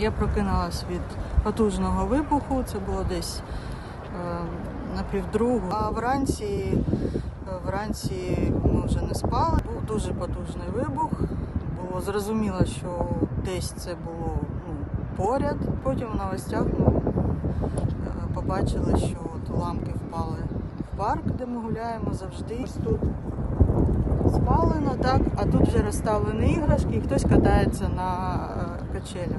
Я прокинулась від потужного вибуху, це було десь е, на півдругу. А вранці, е, вранці ми вже не спали. Був дуже потужний вибух. Було зрозуміло, що десь це було ну, поряд. Потім в новостях ми е, побачили, що от уламки впали в парк, де ми гуляємо завжди. Ось тут спалено, так, а тут вже розставлені іграшки і хтось катається на е, качелях.